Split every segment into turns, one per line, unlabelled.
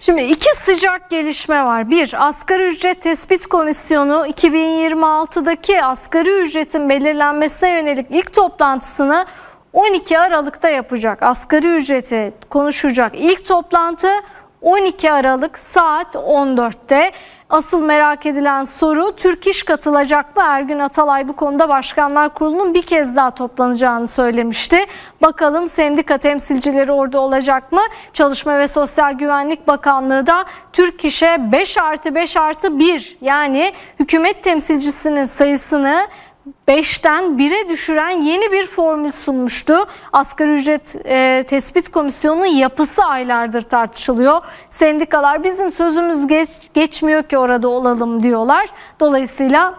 Şimdi iki sıcak gelişme var. Bir, asgari ücret tespit komisyonu 2026'daki asgari ücretin belirlenmesine yönelik ilk toplantısını 12 Aralık'ta yapacak. Asgari ücreti konuşacak. İlk toplantı 12 Aralık saat 14'te. Asıl merak edilen soru Türk İş katılacak mı? Ergün Atalay bu konuda Başkanlar Kurulu'nun bir kez daha toplanacağını söylemişti. Bakalım sendika temsilcileri orada olacak mı? Çalışma ve Sosyal Güvenlik Bakanlığı da Türk İş'e 5 artı 5 artı 1 yani hükümet temsilcisinin sayısını 5'ten 1'e düşüren yeni bir formül sunmuştu. Asgari ücret e, tespit komisyonunun yapısı aylardır tartışılıyor. Sendikalar bizim sözümüz geç, geçmiyor ki orada olalım diyorlar. Dolayısıyla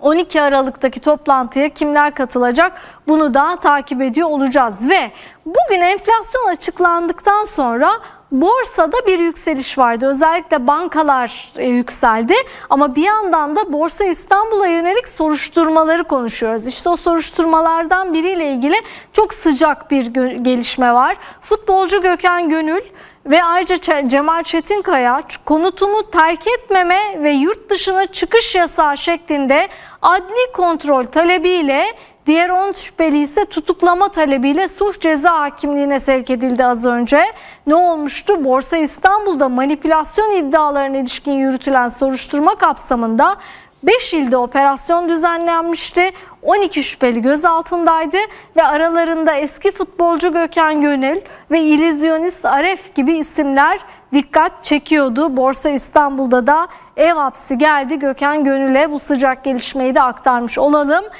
12 Aralık'taki toplantıya kimler katılacak bunu da takip ediyor olacağız ve bugün enflasyon açıklandıktan sonra borsada bir yükseliş vardı. Özellikle bankalar e, yükseldi ama bir yandan da Borsa İstanbul'a yönelik soruşturmaları konuşuyoruz. İşte o soruşturmalardan biriyle ilgili çok sıcak bir gelişme var. Futbolcu Gökhan Gönül ve ayrıca Cemal Çetinkaya konutunu terk etmeme ve yurt dışına çıkış yasağı şeklinde adli kontrol talebiyle Diğer 10 şüpheli ise tutuklama talebiyle suç ceza hakimliğine sevk edildi az önce. Ne olmuştu? Borsa İstanbul'da manipülasyon iddialarına ilişkin yürütülen soruşturma kapsamında 5 ilde operasyon düzenlenmişti. 12 şüpheli gözaltındaydı ve aralarında eski futbolcu Gökhan Gönül ve illüzyonist Aref gibi isimler dikkat çekiyordu. Borsa İstanbul'da da ev hapsi geldi. Gökhan Gönül'e bu sıcak gelişmeyi de aktarmış olalım.